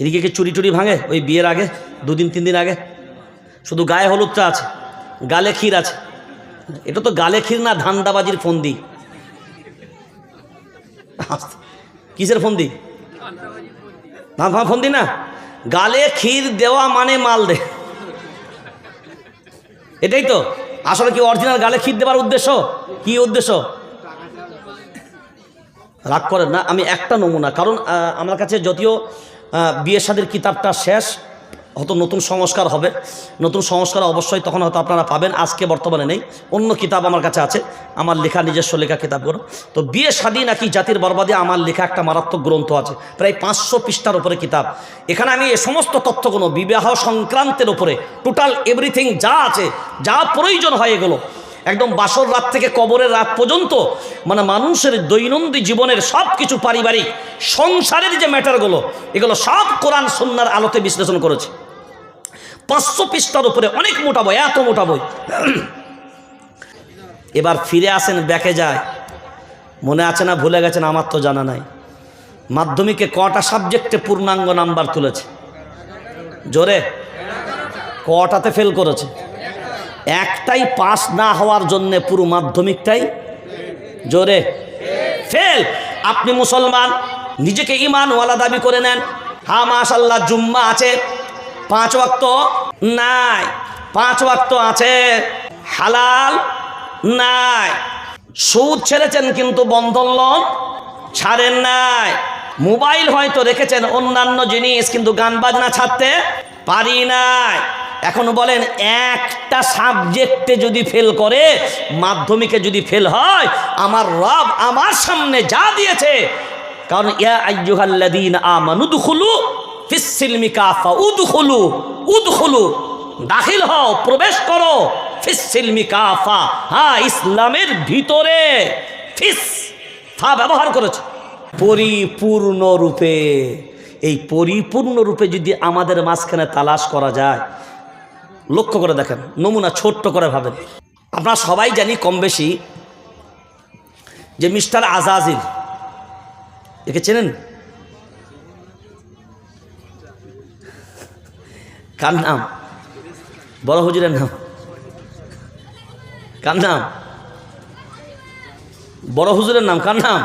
এদিকে কি চুরি টুরি ভাঙে? ওই বিয়ের আগে, দুদিন তিন দিন আগে? শুধু গায়ে হলুদটা আছে, গালে ক্ষীর আছে। এটা তো গালে ক্ষীর না, ধান্দাবাজির ফন্দি। কিসের ফন্দি? না ভা ফন্দি না। গালে ক্ষীর দেওয়া মানে মাল দে। এটাই তো। আসলে কি অরিজিনাল গালে ক্ষীর দেওয়ার উদ্দেশ্য? কি উদ্দেশ্য? রাগ করেন না, আমি একটা নমুনা। কারণ আমার কাছে যদিও বিয়ে শাদির কিতাবটা শেষ, হয়তো নতুন সংস্কার হবে। নতুন সংস্কার অবশ্যই তখন হয়তো আপনারা পাবেন, আজকে বর্তমানে নেই। অন্য কিতাব আমার কাছে আছে, আমার লেখা, নিজস্ব লেখা কিতাবগুলো। তো বিয়ে শাদী নাকি জাতির বরবাদে আমার লেখা একটা মারাত্মক গ্রন্থ আছে, প্রায় পাঁচশো পৃষ্ঠার উপরে কিতাব। এখানে আমি এ সমস্ত তথ্যগুলো, বিবাহ সংক্রান্তের উপরে টোটাল এভরিথিং যা আছে, যা প্রয়োজন হয় এগুলো একদম বাসর রাত থেকে কবরের রাত পর্যন্ত মানে মানুষের দৈনন্দিন জীবনের সব কিছু পারিবারিক, সংসারের যে ম্যাটারগুলো, এগুলো সব কোরআন সন্ন্যার আলোতে বিশ্লেষণ করেছে। পাঁচশো পৃষ্ঠার উপরে অনেক মোটা বই, এত মোটা বই। এবার ফিরে আসেন, ব্যাকে যায়। মনে আছে না, ভুলে গেছেন, আমার তো জানা নাই। মাধ্যমিকে কটা সাবজেক্টে পূর্ণাঙ্গ নাম্বার তুলেছে? জোরে? কটাতে ফেল করেছে? একটাই পাস না হওয়ার জন্যে পুরো মাধ্যমিকটাই জোরে। ফেল। আপনি মুসলমান, নিজেকে ইমানওয়ালা দাবি করে নেন। হা মাশাল্লাহ জুম্মা আছে। পাঁচ ওয়াক্ত নাই। পাঁচ ওয়াক্ত আছে। হালাল নাই। সুদ ছেড়েছেন কিন্তু বন্ধন লোন ছাড়েন নাই। মোবাইল হয়তো রেখেছেন অন্যান্য জিনিস, কিন্তু গান বাজনা ছাড়তে পারি নাই। এখন বলেন, একটা সাবজেক্টে যদি ফেল করে, মাধ্যমিকে যদি ফেল হয়, আমার রব আমার সামনে যা দিয়েছে। কারণ দুখুলু হও, প্রবেশ করো কাফা হ্যাঁ ইসলামের ভিতরে, ফিস, ফা ব্যবহার করেছে। পরিপূর্ণ রূপে এই পরিপূর্ণ রূপে যদি আমাদের মাঝখানে তালাশ করা যায় লক্ষ্য করে দেখেন, নমুনা ছোট্ট করে ভাবেন। আমরা সবাই জানি কম বেশি যে মিস্টার আজাজিল একে চেনেন? কার নাম? বড় হুজুরের নাম। কার নাম? বড় হুজুরের নাম, কার নাম?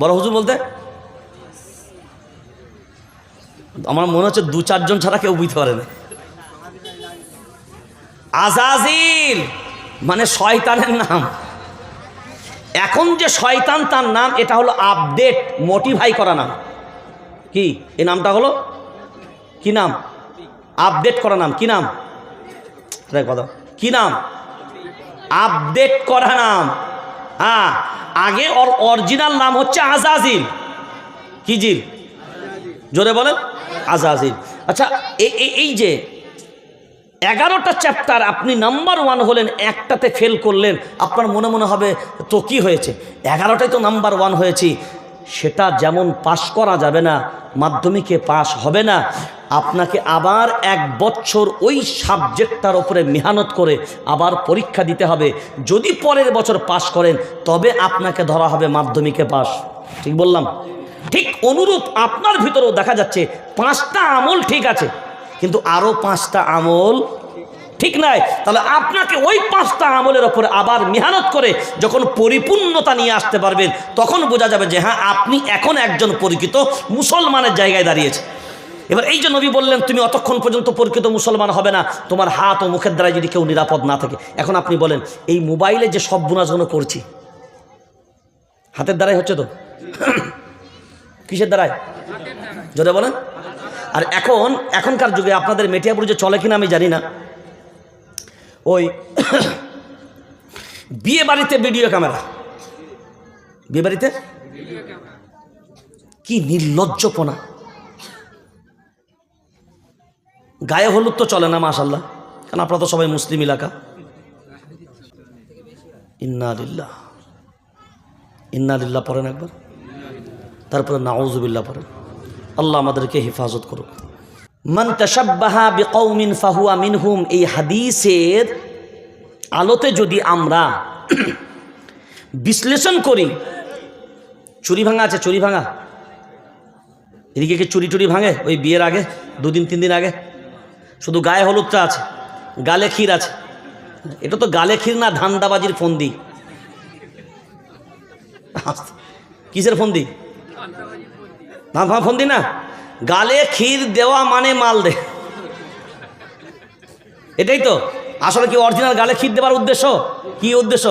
বড় হুজুর বলতে? আমার মনে হচ্ছে দু চারজন ছাড়া কেউ বুঝতে পারে না। আজাজিল মানে শয়তানের নাম। এখন যে শয়তান তার নাম, এটা হলো আপডেট মোটিভাই করা নাম। কি? এই নামটা হলো? কি নাম? আপডেট করা নাম। কি নাম? কথা কি নাম? আপডেট করা নাম। হ্যাঁ আগে ওর অরিজিনাল নাম হচ্ছে আজাজিল। কি জিল? জোরে বলেন, আজাজিল। আচ্ছা এই যে এগারোটা চ্যাপ্টার আপনি নাম্বার ওয়ান হলেন, একটাতে ফেল করলেন, আপনার মনে মনে হবে, তো কি হয়েছে? এগারোটাই তো নাম্বার ওয়ান হয়েছি। সেটা যেমন পাশ করা যাবে না, মাধ্যমিকে পাশ হবে না, আপনাকে আবার এক বছর ওই সাবজেক্টটার ওপরে মেহনত করে আবার পরীক্ষা দিতে হবে। যদি পরের বছর পাশ করেন, তবে আপনাকে ধরা হবে মাধ্যমিকে পাশ ঠিক বললাম? ঠিক অনুরূপ আপনার ভিতরেও দেখা যাচ্ছে, পাঁচটা আমল ঠিক আছে। কিন্তু আরও পাঁচটা আমল ঠিক নাই। তাহলে আপনাকে ওই পাঁচটা আমলের ওপরে আবার মেহনত করে যখন পরিপূর্ণতা নিয়ে আসতে পারবেন, তখন বোঝা যাবে যে হ্যাঁ আপনি এখন একজন পরিচিত মুসলমানের জায়গায় দাঁড়িয়েছে। এবার এই যে নবী বললেন, তুমি অতক্ষণ পর্যন্ত পরিচিত মুসলমান হবে না, তোমার হাত ও মুখের দ্বারাই যদি কেউ নিরাপদ না থাকে। এখন আপনি বলেন, এই মোবাইলে যে সব বুনাজগুলো করছি, হাতের দ্বারাই হচ্ছে তো? কিসের দ্বারাই যদি বলেন। আর এখন, এখনকার যুগে আপনাদের মেটিয়াপুর যে চলে কিনা আমি জানি না। ওই বিয়ে বাড়িতে ভিডিও ক্যামেরা বিয়ে বাড়িতে? কি নির্লজ্জপনা। গায়ে হলুদ তো চলে না মাশাল্লাহ কারণ আপনারা তো সবাই মুসলিম এলাকা। ইন্নালিল্লাহ ইন্নালিল্লাহ পড়েন একবার। তারপরে নাউজুবিল্লাহ পড়েন। আল্লাহ আমাদেরকে হেফাজত করুক। মান তাসাব্বাহা বিকৌমিন ফাহুয়া মিনহুম, এই হাদিসের আলোতে যদি আমরা বিশ্লেষণ করি, চুরি ভাঙা আছে, চুরি ভাঙা। এদিকে কি চুরি টুরি ভাঙে? ওই বিয়ের আগে, দুদিন, তিন দিন আগে। শুধু গায়ে হলুদটা আছে, গালে ক্ষীর আছে। এটা তো গালে ক্ষীর না, ধান্দাবাজির ফন্দি। কিসের ফন্দি? না ভা ফন্দি না। গালে ক্ষীর দেওয়া মানে মাল দে। এটাই তো। আসলে কি অরিজিনাল গালে ক্ষীর দেওয়ার উদ্দেশ্য? কি উদ্দেশ্য?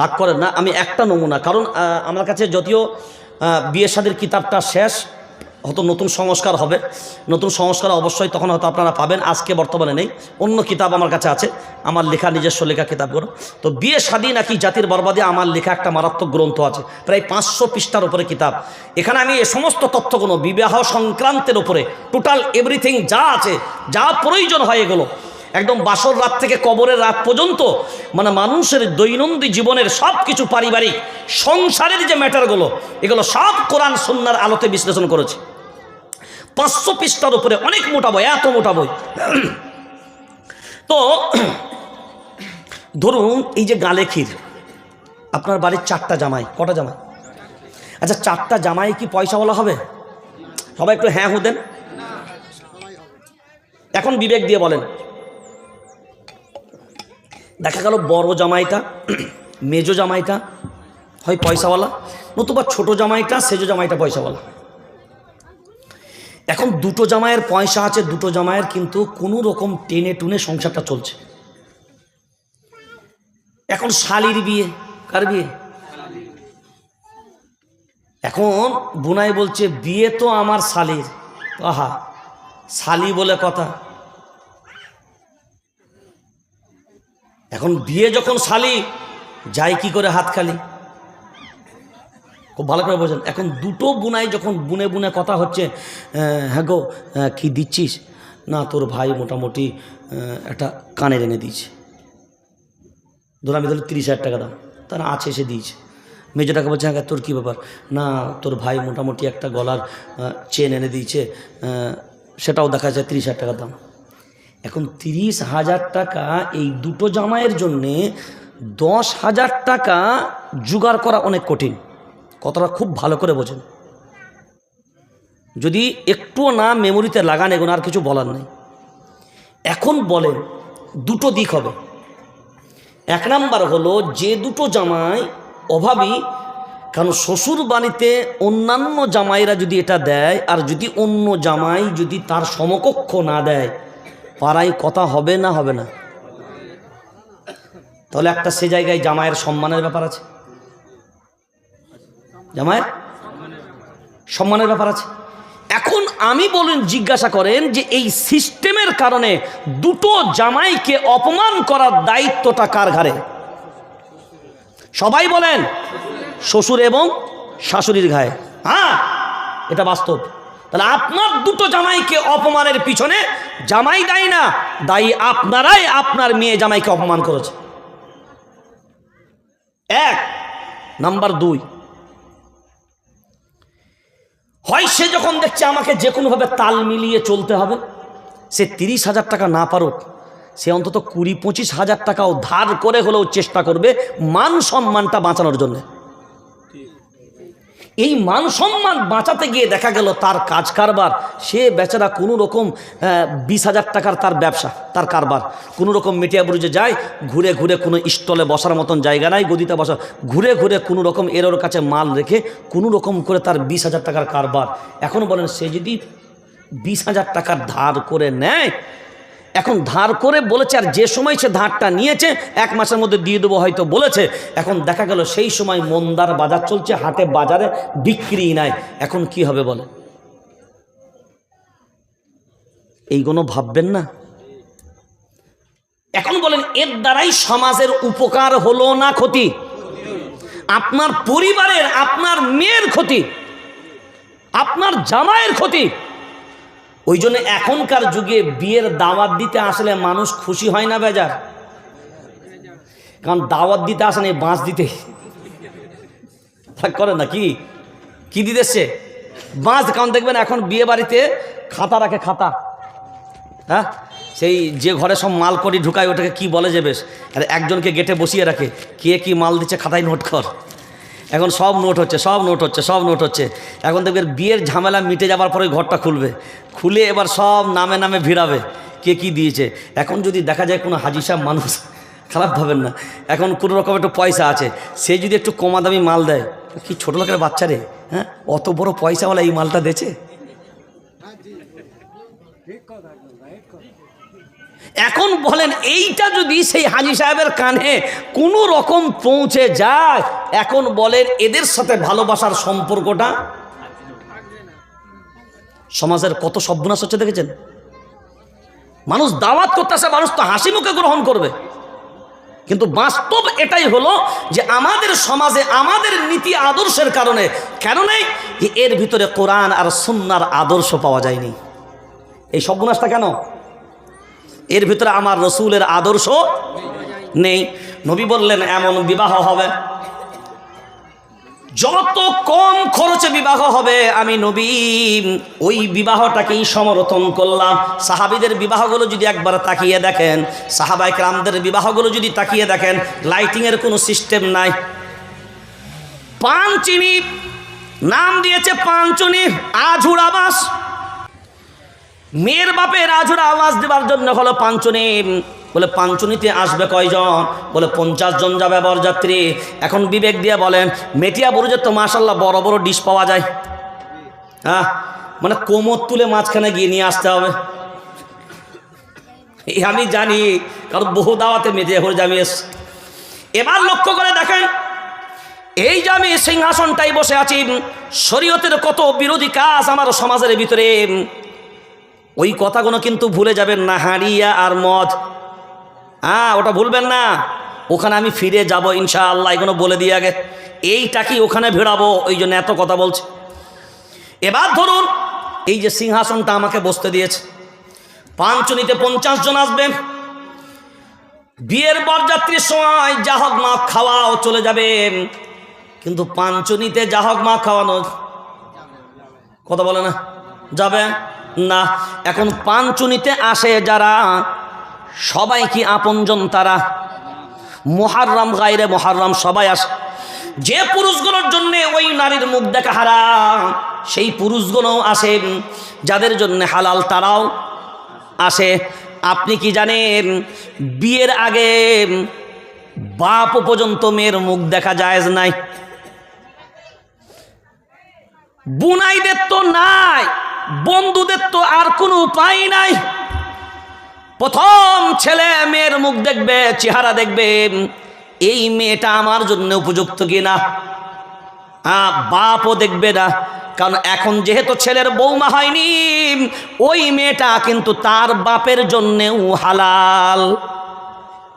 রাগ করেন না, আমি একটা নমুনা। কারণ আমার কাছে যদিও বিয়ের বিয়ে শাদির কিতাবটা শেষ হয়তো নতুন সংস্কার হবে। নতুন সংস্কার অবশ্যই তখন হয়তো আপনারা পাবেন। আজকে বর্তমানে নেই। অন্য কিতাব আমার কাছে আছে। আমার লেখা, নিজস্ব লেখা কিতাবগুলো। তো বিয়ে শাদী নাকি জাতির বরবাদে আমার লেখা একটা মারাত্মক গ্রন্থ আছে। প্রায় পাঁচশো পৃষ্ঠার উপরে কিতাব। এখানে আমি এ সমস্ত তথ্যগুলো, বিবাহ সংক্রান্তের উপরে টোটাল এভরিথিং যা আছে, যা প্রয়োজন হয় এগুলো। একদম বাসর রাত থেকে কবরের রাত পর্যন্ত মানে মানুষের দৈনন্দিন জীবনের সব কিছু পারিবারিক, সংসারের যে ম্যাটারগুলো, এগুলো সব কোরআন সন্ন্যার আলোতে বিশ্লেষণ করেছে। পাঁচশো পৃষ্ঠার উপরে অনেক মোটা বই, এত মোটা বই। তো, ধরুন এই যে গালে ক্ষীর, আপনার বাড়ির চারটা জামাই, কটা জামাই? আচ্ছা চারটা জামাই কি পয়সাওয়ালা হবে? সবাই একটু হ্যাঁ হু দেন। এখন বিবেক দিয়ে বলেন। দেখা গেল বড় জামাইটা, মেজো জামাইটা, হয় পয়সাওয়ালা, নতুবা ছোট জামাইটা, সেজো জামাইটা পয়সাওয়ালা। এখন দুটো জামাইয়ের পয়সা আছে, দুটো জামাইয়ের কিন্তু কোনো রকম টেনে টুনে সংসারটা চলছে। এখন শালির বিয়ে, কার বিয়ে? এখন বুনাই বলছে, বিয়ে তো আমার শালির। আহা, শালি বলে কথা। এখন বিয়ে যখন শালি, যায় কি করে হাত খালি? খুব ভালো করে বোঝেন। এখন দুটো বুনাই যখন বুনে বুনে কথা হচ্ছে হ্যাঁ গো কি দিচ্ছিস? না, তোর ভাই মোটামুটি একটা কানের এনে দিয়েছে। ধর আমি ধরো তিরিশ হাজার টাকা দাম। তারা আছে এসে দিয়েছে। মেজোটাকে বলছে হ্যাঁ তোর কী ব্যাপার? না, তোর ভাই মোটামুটি একটা গলার চেন এনে দিয়েছে সেটাও দেখা যায় তিরিশ হাজার টাকা দাম। এখন তিরিশ হাজার টাকা এই দুটো জামাইয়ের জন্যে দশ হাজার টাকা জোগাড় করা অনেক কঠিন। কথাটা খুব ভালো করে বোঝেন। যদি একটুও না মেমোরিতে লাগান এগুলো, আর কিছু বলার নেই। এখন বলেন, দুটো দিক হবে। এক নাম্বার হলো, যে দুটো জামাই অভাবী, কারণ শ্বশুর বাড়িতে অন্যান্য জামাইরা যদি এটা দেয়, আর যদি অন্য জামাই যদি তার সমকক্ষ না দেয়, পাড়ায় কথা হবে না হবে না? তাহলে একটা সে জায়গায় জামাইয়ের সম্মানের ব্যাপার আছে। জামাইয়ের সম্মানের ব্যাপার আছে। এখন আমি বলেন, জিজ্ঞাসা করেন যে এই সিস্টেমের কারণে দুটো জামাইকে অপমান করার দায়িত্বটা কার ঘাড়ে? সবাই বলেন, শ্বশুর এবং শাশুড়ির ঘায়ে হ্যাঁ এটা বাস্তব। তাহলে আপনার দুটো জামাইকে অপমানের পিছনে জামাই দায়ী না, দায়ী আপনারাই আপনার মেয়ে জামাইকে অপমান করেছে। এক, নাম্বার দুই হয় সে যখন দেখছে আমাকে যে কোনোভাবে তাল মিলিয়ে চলতে হবে, সে তিরিশ হাজার টাকা না পারুক, সে অন্তত কুড়ি পঁচিশ হাজার টাকাও ধার করে হলেও চেষ্টা করবে মান সম্মানটা বাঁচানোর জন্য। এই মান সম্মান বাঁচাতে গিয়ে দেখা গেল তার কাজ কারবার। সে বেচারা কোনো রকম বিশ হাজার টাকার তার ব্যবসা, তার কারবার। কোনো রকম মিটিয়া বুরুজে যায়, ঘুরে ঘুরে কোনো স্টলে বসার মতন জায়গা নাই, গদিতে বসা। ঘুরে ঘুরে কোনো রকম এর ওর কাছে মাল রেখে কোনো রকম করে তার বিশ হাজার টাকার কারবার। এখন বলেন সে যদি বিশ হাজার টাকার ধার করে নেয় এখন ধার করে বলেছে, আর যে সময় সে ধারটা নিয়েছে, এক মাসের মধ্যে দিয়ে দেবো হয়তো বলেছে। এখন দেখা গেল সেই সময় মন্দার বাজার চলছে, হাটে বাজারে বিক্রি নাই। এখন কি হবে বলে? এইগুলো ভাববেন না। এখন বলেন, এর দ্বারাই সমাজের উপকার হলো না ক্ষতি? আপনার পরিবারের, আপনার মেয়ের ক্ষতি? আপনার জামাইয়ের ক্ষতি? ওই জন্য এখনকার যুগে বিয়ের দাওয়াত দিতে আসলে মানুষ খুশি হয় না বেজার। কারণ দাওয়াত দিতে আসেন এই বাঁশ দিতে। করে না, কি? কি দিতে এসছে? বাঁশ, কারণ দেখবেন এখন বিয়ে বাড়িতে খাতা রাখে, খাতা। হ্যাঁ? সেই যে ঘরে সব মাল করি ঢুকায়, ওটাকে কি বলে যে বেশ? আর একজনকে গেটে বসিয়ে রাখে। কে কি মাল দিচ্ছে খাতায় নোট কর। এখন সব নোট হচ্ছে, সব নোট হচ্ছে, সব নোট হচ্ছে। এখন দেখবেন বিয়ের ঝামেলা মিটে যাবার পরে ঘরটা খুলবে। খুলে এবার সব নামে নামে ভিড়াবে, কে কি দিয়েছে। এখন যদি দেখা যায় কোনো হাজি সাহেব মানুষ, খারাপ ভাবেন না। এখন কোনো রকম একটু পয়সা আছে, সে যদি একটু কমা দামি মাল দেয়, কি ছোটো লোকের বাচ্চা রে? হ্যাঁ? অত বড় পয়সাওয়ালা এই মালটা দেছে? এখন বলেন, এইটা যদি সেই হাজি সাহেবের কানে কোনো রকম পৌঁছে যায়, এখন বলেন এদের সাথে ভালোবাসার সম্পর্কটা? সমাজের কত সর্বনাশ হচ্ছে দেখেছেন? মানুষ দাওয়াত করতেছে, মানুষ তো হাসি মুখে গ্রহণ করবে। কিন্তু বাস্তব এটাই হলো যে আমাদের সমাজে, আমাদের নীতি আদর্শের কারণে, কেন নেই? এর ভিতরে কোরআন আর সুন্নার আদর্শ পাওয়া যায়নি। এই সর্বনাশটা কেন? এর ভিতরে আমার রসুলের আদর্শ নেই। নবী বললেন, এমন বিবাহ হবে। যত কম খরচে বিবাহ হবে, আমি নবী, ওই বিবাহটাকেই সমর্থন করলাম। সাহাবিদের বিবাহগুলো যদি একবার তাকিয়ে দেখেন সাহাবাই রামদের বিবাহগুলো যদি তাকিয়ে দেখেন, লাইটিংয়ের কোনো সিস্টেম নাই। পান চিনি নাম দিয়েছে পাঞ্চনি আঝুর আবাস। মেয়ের বাপের আজুরা আওয়াজ দেবার জন্য হলো পাঞ্চনি, বলে পাঞ্চনীতে আসবে কয়জন? বলে পঞ্চাশ জন যাবে বরযাত্রী। এখন বিবেক দিয়ে বলেন, মেটিয়া বুরুজের তো মাসাল্লাহ বড় বড় ডিশ পাওয়া যায়। হ্যাঁ? মানে কোমর তুলে মাঝখানে গিয়ে নিয়ে আসতে হবে। আমি জানি, কারণ বহু দাওয়াতে মেটিয়া হয়ে আমি এস, এবার লক্ষ্য করে দেখেন, এই যে আমি সিংহাসনটাই বসে আছি, শরীয়তের কত বিরোধী কাজ আমার সমাজের ভিতরে। ওই কথাগুলো কিন্তু ভুলে যাবেন না হাঁড়িয়া আর মদ। হ্যাঁ ওটা ভুলবেন না। ওখানে আমি ফিরে যাব ইনশাআল্লাহ, এগুলো বলে দিয়ে আগে। এইটা কি ওখানে ভিড়াবো? ওই জন্য এত কথা বলছে। এবার ধরুন, এই যে সিংহাসনটা আমাকে বসতে দিয়েছে। পাঞ্চনিতে পঞ্চাশ জন আসবেন। বিয়ের বরযাত্রীর সময় যা হোক মা খাওয়াও চলে যাবেন কিন্তু পাঞ্চনিতে যা হোক মা খাওয়ানো, কথা বলে না? যাবে? না, এখন পাঞ্চুনিতে আসে যারা, সবাই কি আপনজন তারা? মোহাররাম গাইরে মোহাররাম সবাই আসে যে পুরুষগুলোর জন্য ওই নারীর মুখ দেখা হারা সেই পুরুষগুলো আসেন যাদের জন্য হালাল তারাও আসে। আপনি কি জানেন, বিয়ের আগে বাপ পর্যন্ত মেয়ের মুখ দেখা জায়েজ নাই? বুনাইদের তো নাই। বন্ধুদের তো আর কোনো উপায় নাই। প্রথম ছেলে মেয়ের মুখ দেখবে, চেহারা দেখবে, এই মেয়েটা আমার জন্য উপযুক্ত কিনা? হ্যাঁ বাপও দেখবে না, কারণ এখন যেহেতু ছেলের বৌমা হয়নি, ওই মেয়েটা কিন্তু তার বাপের জন্যেও হালাল।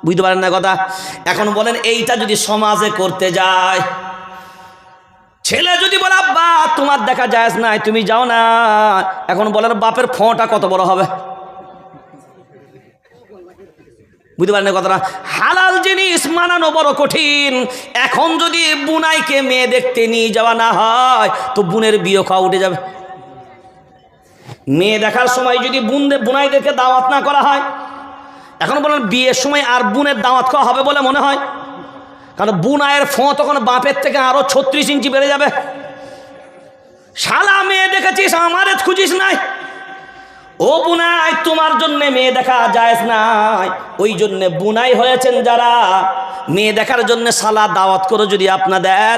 বুঝতে পারেন না কথা? এখন বলেন, এইটা যদি সমাজে করতে যায় যদি বলে, আব্বা, তোমার দেখা যায় নাই, তুমি যাও না। এখন বলেন বাপের ফোঁটা কত বড় হবে? বুঝতে পারেন কথাটা? হালাল জিনিস মানানো বড় কঠিন। এখন যদি বুনাইকে মেয়ে দেখতে নিয়ে যাওয়া না হয়, তো বুনের বিয়ে খাওয়া উঠে যাবে। মেয়ে দেখার সময় যদি বুন বুনাইদেরকে দাওয়াত না করা হয়, এখন বলেন বিয়ের সময় আর বুনের দাওয়াত খাওয়া হবে বলে মনে হয়। কারণ বুনায়ের ফোঁ তখন বাপের থেকে আরও ছত্রিশ ইঞ্চি বেড়ে যাবে। শালা মেয়ে দেখেছিস? আমার খুঁজিস নাই। ও বুনাই, তোমার জন্য মেয়ে দেখা যায় নাই। ওই জন্য বুনাই হয়েছেন যারা। মেয়ে দেখার জন্য সালা দাওয়াত করে যদি আপনাদের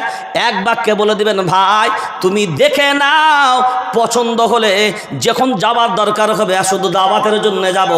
এক বাক্যে বলে দিবেন, ভাই, তুমি দেখে নাও, পছন্দ হলে যখন যাবার দরকার হবে, শুধু দাওয়াতের জন্য যাব।